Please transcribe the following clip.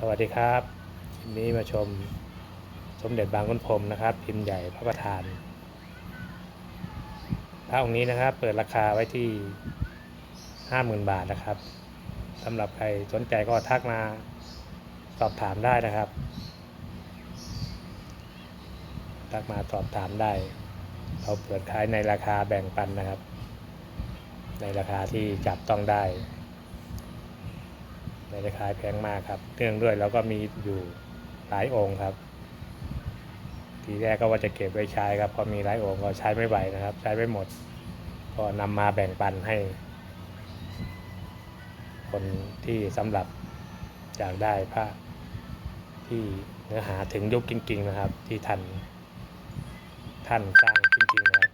สวัสดีครับคลิปนี้มาชมสมเด็จบางขุนพรมนะครับ พิมพ์ใหญ่พระประธานพระองค์นี้นะครับ เปิดราคาไว้ที่ห้าหมื่นบาทนะครับสำหรับใครสนใจก็ทักมาสอบถามได้นะครับ ทักมาสอบถามได้ เราเปิดขายในราคาแบ่งปันนะครับ ในราคาที่จับต้องได้ ในราคาแพงมากครับเนื่องด้วยเราก็มีอยู่หลายองค์ครับ ทีแรกก็ว่าจะเก็บไว้ใช้ครับพอมีหลายองค์ก็ใช้ไม่ไหวนะครับ ใช้ไม่หมด ก็นำมาแบ่งปันให้ คนที่สำหรับอยากได้พระที่เนื้อหาถึงยุคจริง ๆ นะครับ ที่ท่านท่านสร้างจริงๆนะครับ